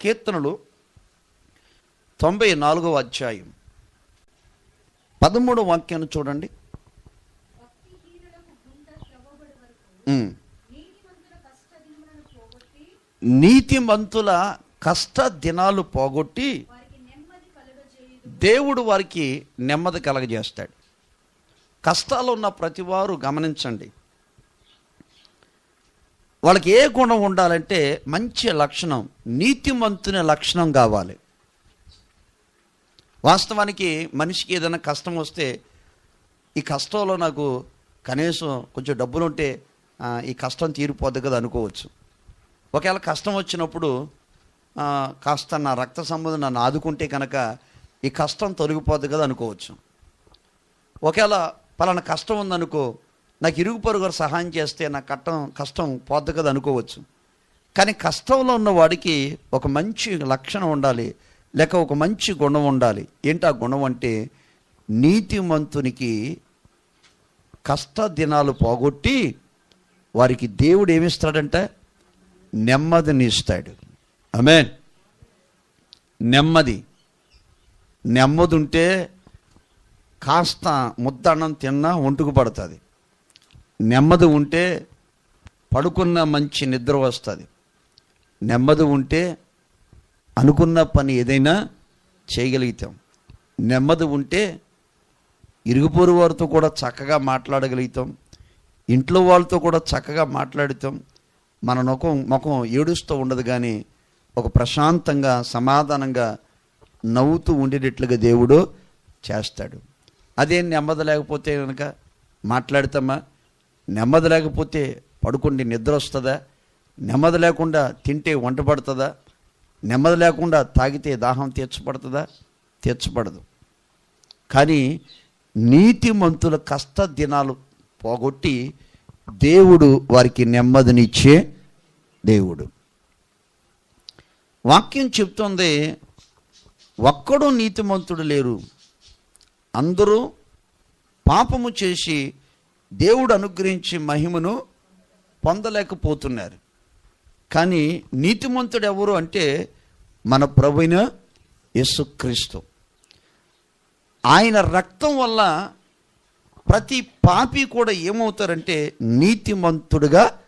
కీర్తనలు తొంభై నాలుగవ అధ్యాయం. పదమూడవ వాక్యాన్ని చూడండి. నీతిమంతుల కష్ట దినాలు పోగొట్టి దేవుడు వారికి నెమ్మది కలగజేస్తాడు. కష్టాలు ఉన్న ప్రతివారు గమనించండి. వాళ్ళకి ఏ గుణం ఉండాలంటే మంచి లక్షణం నీతిమంతుని లక్షణం కావాలి. వాస్తవానికి మనిషికి ఏదైనా కష్టం వస్తే ఈ కష్టంలో నాకు కనీసం కొంచెం డబ్బులు ఉంటే ఈ కష్టం తీరిపోద్ది కదా అనుకోవచ్చు. ఒకవేళ కష్టం వచ్చినప్పుడు కాస్త నా రక్త సంబంధం నన్ను ఆదుకుంటే కనుక ఈ కష్టం తొలగిపోద్ది కదా అనుకోవచ్చు. ఒకవేళ పలానా కష్టం ఉందనుకో నాకు ఇరుగు పొరుగురు సహాయం చేస్తే నా కట్టం కష్టం పోద్ది కదా అనుకోవచ్చు. కానీ కష్టంలో ఉన్న వాడికి ఒక మంచి లక్షణం ఉండాలి. లేక ఒక మంచి గుణం ఉండాలి. ఏంటి ఆ గుణం అంటే నీతిమంతునికి కష్ట దినాలు పోగొట్టి వారికి దేవుడు ఏమిస్తాడంట? నెమ్మదిని ఇస్తాడు. ఆమేన్. నెమ్మది. నెమ్మది ఉంటే కాస్త ముద్దన్నం తిన్నా ఒంటుకు పడుతుంది. నెమ్మది ఉంటే పడుకున్న మంచి నిద్ర వస్తుంది. నెమ్మది ఉంటే అనుకున్న పని ఏదైనా చేయగలుగుతాం. నెమ్మది ఉంటే ఇరుగుపొరు వారితో కూడా చక్కగా మాట్లాడగలుగుతాం. ఇంట్లో వాళ్ళతో కూడా చక్కగా మాట్లాడుతాం. మన ముఖం ముఖం ఏడుస్తూ ఉండదు కానీ ఒక ప్రశాంతంగా సమాధానంగా నవ్వుతూ ఉండేటట్లుగా దేవుడు చేస్తాడు. అదే నెమ్మది లేకపోతే కనుక మాట్లాడతామా? నెమ్మది లేకపోతే పడుకుండి నిద్ర వస్తుందా? నెమ్మది లేకుండా తింటే వంట పడుతుందా? నెమ్మది లేకుండా తాగితే దాహం తీర్చబడుతుందా? తీర్చబడదు. కానీ నీతిమంతుల కష్ట దినాలు పోగొట్టి దేవుడు వారికి నెమ్మదినిచ్చే దేవుడు. వాక్యం చెప్తుంది ఒక్కడు నీతిమంతుడు లేరు. అందరూ పాపము చేసి దేవుడు అనుగ్రహించి మహిమను పొందలేకపోతున్నారు. కానీ నీతిమంతుడు ఎవరు అంటే మన ప్రభుైన యేసుక్రీస్తు. ఆయన రక్తం వల్ల ప్రతి పాపి కూడా ఏమవుతారంటే నీతిమంతుడుగా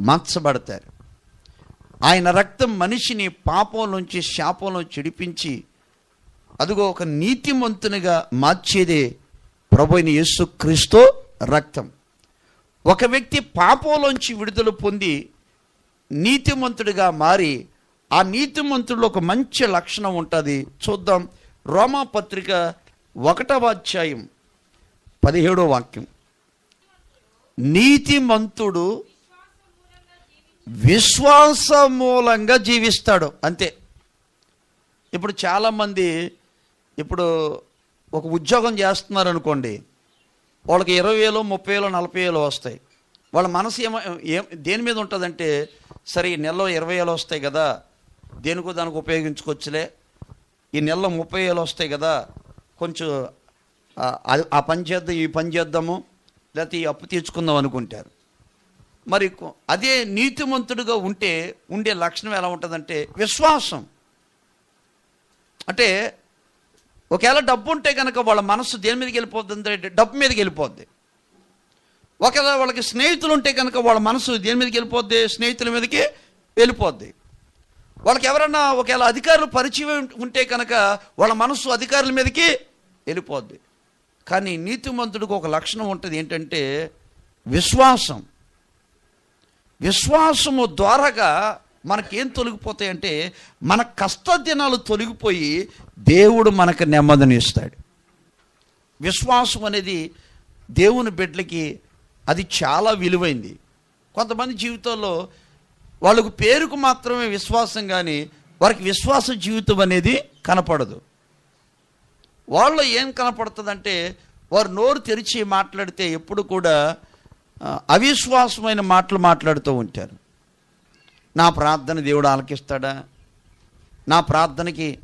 మార్చబడతారు. ఆయన రక్తం మనిషిని పాపం నుంచి శాపంలో చెడిపించి అదిగో ఒక నీతిమంతునిగా మార్చేదే ప్రభు యేసుక్రీస్తు రక్తం. ఒక వ్యక్తి పాపంలోంచి విడుదల పొంది నీతిమంతుడిగా మారి ఆ నీతిమంతుడిలో ఒక మంచి లక్షణం ఉంటుంది. చూద్దాం. రోమాపత్రిక ఒకటవ అధ్యాయం పదిహేడో వాక్యం. నీతిమంతుడు విశ్వాస మూలంగా జీవిస్తాడు. అంతే. ఇప్పుడు చాలామంది ఇప్పుడు ఒక ఉద్యోగం చేస్తున్నారు అనుకోండి వాళ్ళకి ఇరవై వేలు ముప్పై వేలు నలభై వేలు వస్తాయి. వాళ్ళ మనసు ఏమో ఏం దేని మీద ఉంటుందంటే సరే ఈ నెలలో ఇరవై వేలు వస్తాయి కదా దేనికో దానికి ఉపయోగించుకోవచ్చులే. ఈ నెలలో ముప్పై వేలు వస్తాయి కదా కొంచెం ఆ- పని చేద్దాం ఈ పని చేద్దాము లేకపోతే ఈ అప్పు తీర్చుకుందాం అనుకుంటారు. మరి అదే నీతిమంతుడిగా ఉంటే ఉండే లక్షణం ఎలా ఉంటుందంటే విశ్వాసం. అంటే ఒకవేళ డబ్బు ఉంటే కనుక వాళ్ళ మనసు దేని మీదకి వెళ్ళిపోద్ది అంటే డబ్బు మీదకి వెళ్ళిపోద్ది. ఒకవేళ వాళ్ళకి స్నేహితులు ఉంటే కనుక వాళ్ళ మనసు దేని మీదకి వెళ్ళిపోద్ది? స్నేహితుల మీదకి వెళ్ళిపోద్ది. వాళ్ళకి ఎవరన్నా ఒకవేళ అధికారులు పరిచయం ఉంటే కనుక వాళ్ళ మనసు అధికారుల మీదకి వెళ్ళిపోద్ది. కానీ నీతిమంతుడికి ఒక లక్షణం ఉంటుంది ఏంటంటే విశ్వాసం. విశ్వాసము ద్వారాగా మనకేం తొలగిపోతాయంటే మన కష్ట దినాలు తొలగిపోయి దేవుడు మనకు నెమ్మదిని ఇస్తాడు విశ్వాసం అనేది దేవుని బిడ్డలకి అది చాలా విలువైంది. కొంతమంది జీవితంలో వాళ్ళకు పేరుకు మాత్రమే విశ్వాసం కానీ వారికి విశ్వాస జీవితం అనేది కనపడదు. వాళ్ళు ఏం కనపడుతుందంటే వారు నోరు తెరిచి మాట్లాడితే ఎప్పుడు కూడా అవిశ్వాసమైన మాటలు మాట్లాడుతూ ఉంటారు. నా ప్రార్థన దేవుడు ఆలకిస్తాడా? నా ప్రార్థనకి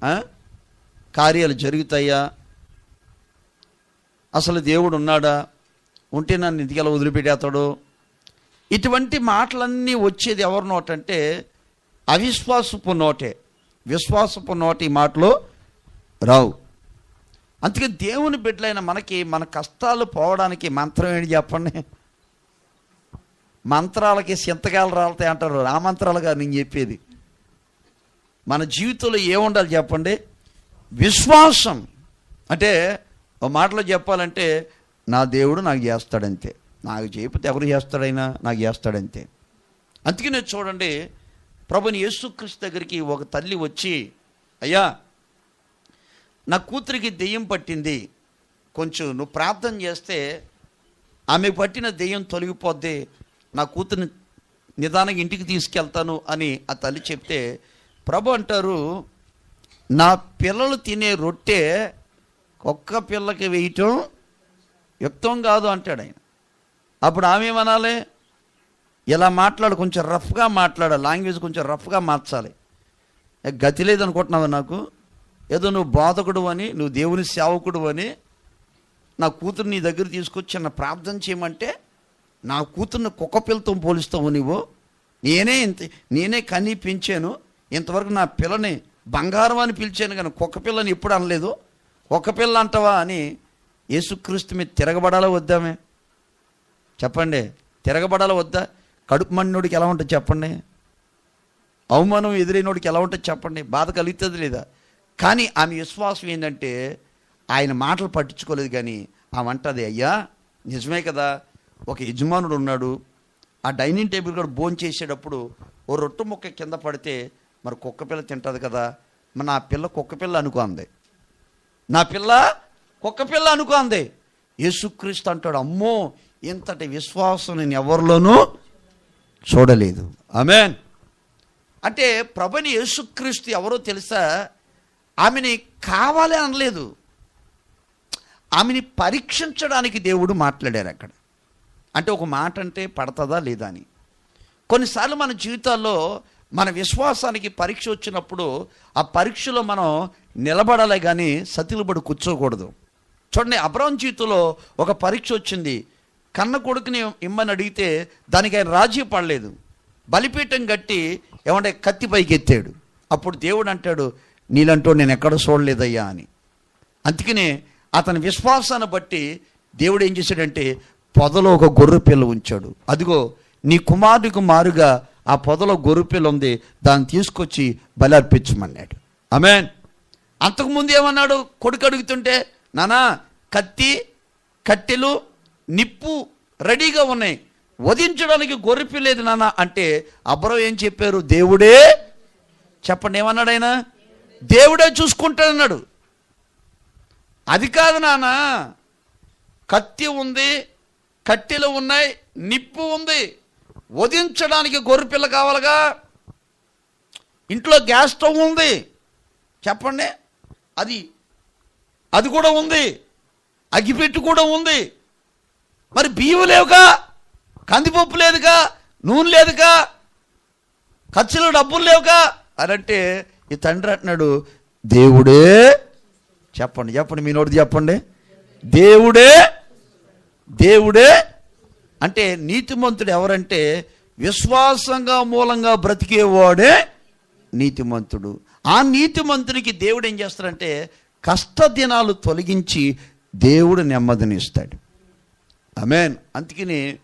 కార్యాలు జరుగుతాయా? అసలు దేవుడు ఉన్నాడా? ఉంటే నన్ను ఇంటికెలా వదిలిపెట్టేస్తాడు? ఇటువంటి మాటలన్నీ వచ్చేది ఎవరి నోటంటే అవిశ్వాసపు నోటే. విశ్వాసపు నోటి మాటలు రావు. అందుకే దేవుని బిడ్డలైన మనకి మన కష్టాలు పోవడానికి మంత్రం ఏంటి చెప్పండి? మంత్రాలకి సింతకాలు రాలతాయి అంటారు. ఆ మంత్రాలుగా నేను చెప్పేది. మన జీవితంలో ఏముండాలి చెప్పండి? విశ్వాసం. అంటే ఒక మాటలో చెప్పాలంటే నా దేవుడు నాకు చేస్తాడంతే. నాకు చేయకపోతే ఎవరు చేస్తాడైనా నాకు చేస్తాడంతే. అందుకనే చూడండి ప్రభుని యేసుక్రీస్తు దగ్గరికి ఒక తల్లి వచ్చి అయ్యా నా కూతురికి దెయ్యం పట్టింది. కొంచెం నువ్వు ప్రార్థన చేస్తే ఆమె పట్టిన దెయ్యం తొలగిపోద్ది. నా కూతురిని నిదానంగా ఇంటికి తీసుకెళ్తాను అని ఆ తల్లి చెప్తే ప్రభు అంటారు నా పిల్లలు తినే రొట్టె ఒక్క పిల్లకి వేయటం యుక్తం కాదు అంటాడు ఆయన. అప్పుడు ఆమె ఏమనాలి? ఇలా మాట్లాడు కొంచెం రఫ్గా మాట్లాడాలి లాంగ్వేజ్ కొంచెం రఫ్గా మార్చాలి. గతి లేదనుకుంటున్నావు నాకు? ఏదో నువ్వు బాధకుడు అని నువ్వు దేవుని సేవకుడు అని నా కూతురు నీ దగ్గర తీసుకొచ్చి నా ప్రార్థన చేయమంటే నా కూతుర్ని కుక్క పిల్లతో పోలుస్తావు నువ్వు నేనే ఇంత నేనే కని పెంచాను. ఇంతవరకు నా పిల్లని బంగారం అని పిలిచాను కానీ కుక్క పిల్లని ఎప్పుడు అనలేదు. కుక్క పిల్ల అంటావా అని యేసుక్రీస్తు మీద తిరగబడాలా వద్దామే చెప్పండి తిరగబడాలా వద్దా? కడుపు మండినోడికి ఎలా ఉంటుంది చెప్పండి? అవమానం ఎదురైనోడికి ఎలా ఉంటుంది చెప్పండి? బాధ కలుగుతుంది లేదా? కానీ ఆమె విశ్వాసం ఏంటంటే ఆయన మాటలు పట్టించుకోలేదు కానీ ఆమె అంటది అయ్యా నిజమే కదా ఒక యజమానుడు ఉన్నాడు. ఆ డైనింగ్ టేబుల్ కూడా భోజనం చేసేటప్పుడు ఓ రొట్టె ముక్క కింద పడితే మరి కుక్క పిల్ల తింటుంది కదా మరి నా పిల్ల కుక్క పిల్ల అనుకుంది. నా పిల్ల కుక్క పిల్ల అనుకుంది. యేసుక్రీస్తు అంటాడు అమ్మో ఇంతటి విశ్వాసం నేను ఎవరిలోనూ చూడలేదు. ఆమెన్. అంటే ప్రభుని యేసుక్రీస్తు ఎవరో తెలుసా? ఆమెని కావాలి అనలేదు. ఆమెని పరీక్షించడానికి దేవుడు మాట్లాడారు అక్కడ. అంటే ఒక మాట అంటే పడుతుందా లేదా అని. కొన్నిసార్లు మన జీవితాల్లో మన విశ్వాసానికి పరీక్ష వచ్చినప్పుడు ఆ పరీక్షలో మనం నిలబడాలి కానీ సతిలుబడి కూర్చోకూడదు. చూడండి అబ్రహం జీవితంలో ఒక పరీక్ష వచ్చింది. కన్న కొడుకుని ఇమ్మని అడిగితే దానికి ఆయన రాజీ పడలేదు. బలిపీఠం కట్టి ఏమంటే కత్తి పైకి ఎత్తాడు అప్పుడు దేవుడు అంటాడు నీలంటూ నేను ఎక్కడ చూడలేదయ్యా అని. అందుకనే అతని విశ్వాసాన్ని బట్టి దేవుడు ఏం చేశాడంటే పొదలో ఒక గొర్రె పిల్ల ఉంచాడు. అదిగో నీ కుమారుడికి మారుగా ఆ పొదలో గొర్రె పిల్ల ఉంది దాన్ని తీసుకొచ్చి బలి అర్పించమన్నాడు అమెన్ అంతకుముందు ఏమన్నాడు? కొడుకు అడుగుతుంటే నానా కత్తి కట్టెలు నిప్పు రెడీగా ఉన్నాయి. వధించడానికి గొర్రె పిల్ల నాన్న అంటే అబ్రో ఏం చెప్పారు? దేవుడే చెప్పండి ఏమన్నాడు ఆయన? దేవుడే చూసుకుంటాడన్నాడు. అది కాదు నాన్న కత్తి ఉంది కట్టెలు ఉన్నాయి నిప్పు ఉంది. వధించడానికి గొర్రెపిల్ల కావాలిగా? ఇంట్లో గ్యాస్ స్టవ్ ఉంది. చెప్పండి. అది అది కూడా ఉంది. అగ్గిపెట్టు కూడా ఉంది. మరి బియ్యం లేవుగా? కందిపప్పు లేదుగా? నూనె లేదుగా? ఖర్చులు డబ్బులు లేవుగా? అని అంటే ఈ తండ్రి అంటున్నాడు దేవుడే చెప్పండి చెప్పండి మీ నోటి చెప్పండి. దేవుడే దేవుడే అంటే నీతిమంతుడు ఎవరంటే విశ్వాసంగా మూలంగా బ్రతికేవాడే నీతిమంతుడు. ఆ నీతిమంతునికి దేవుడు ఏం చేస్తాడంటే కష్ట దినాలు తొలగించి దేవుడు నెమ్మదినిస్తాడు. అమేన్ అందుకని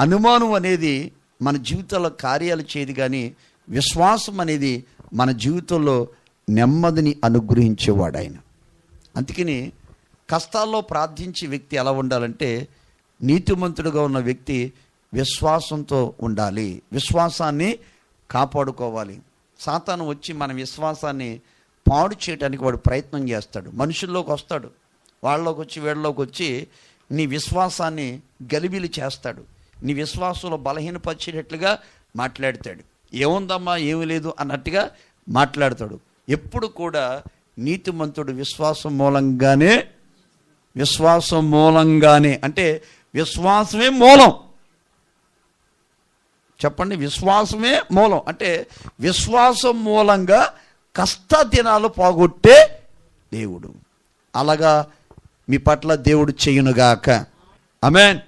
అనుమానం అనేది మన జీవితంలో కార్యాలు చేయదు కానీ విశ్వాసం అనేది మన జీవితంలో నెమ్మదిని అనుగ్రహించేవాడు ఆయన. అందుకని కష్టాల్లో ప్రార్థించే వ్యక్తి ఎలా ఉండాలంటే నీతిమంతుడుగా ఉన్న వ్యక్తి విశ్వాసంతో ఉండాలి. విశ్వాసాన్ని కాపాడుకోవాలి. సాతాను వచ్చి మన విశ్వాసాన్ని పాడు చేయడానికి వాడు ప్రయత్నం చేస్తాడు. మనుషుల్లోకి వస్తాడు. వాళ్ళలోకి వచ్చి వీళ్ళలోకి వచ్చి నీ విశ్వాసాన్ని గలిబిలి చేస్తాడు. నీ విశ్వాసంలో బలహీనపరిచేటట్లుగా మాట్లాడతాడు. ఏముందమ్మా ఏమి లేదు అన్నట్టుగా మాట్లాడతాడు. ఎప్పుడు కూడా నీతిమంతుడు విశ్వాసం మూలంగానే విశ్వాసం మూలంగానే. అంటే విశ్వాసమే మూలం. చెప్పండి విశ్వాసమే మూలం. అంటే విశ్వాసం మూలంగా కష్ట దినాలు పోగొట్టే దేవుడు. అలాగా మీ పట్ల దేవుడు చేయునుగాక. అమెన్